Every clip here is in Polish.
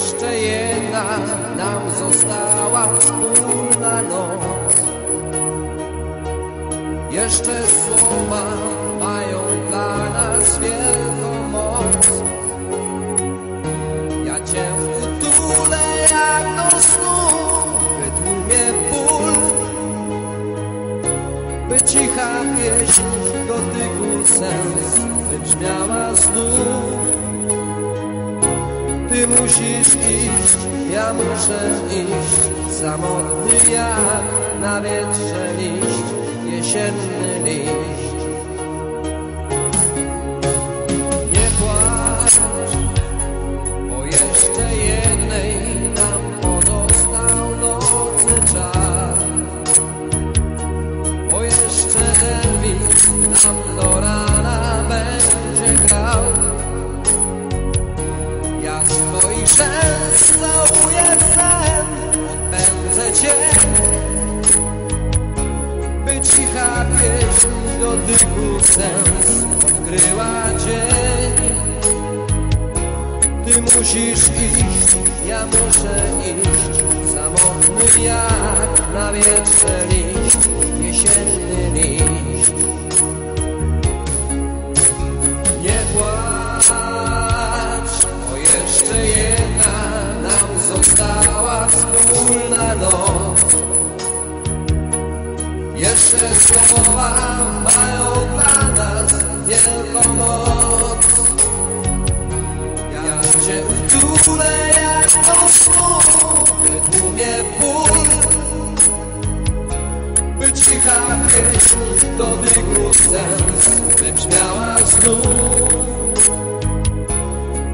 jeszcze jedna nam została wspólna noc. Jeszcze słowa mają dla nas wielką moc. Ja cię utulę jak do snu, wytłumię ból. By cicha pieśń dotyku sens wybrzmiała znów. Ty musisz iść, ja muszę iść. Samotny jak na wietrze liść Jesienny liść pieśń dotyku sens odkryła dzień. Ty musisz iść, ja muszę iść. Samotny jak na wietrze liść, Jeszcze słowa mają dla nas wielką moc. Ja cię utulę jak do snu, wytłumie ból. By cicha pieśń dotyku sens wybrzmiała znów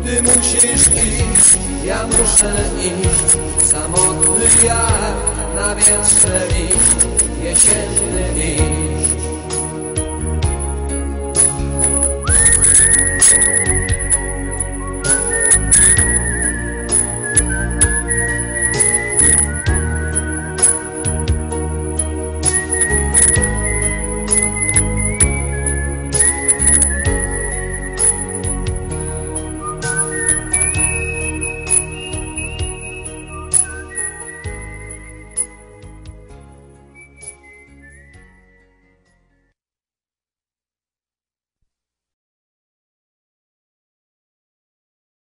Ty musisz iść, ja muszę iść Samotny jak na wietrze liść Jesienny liść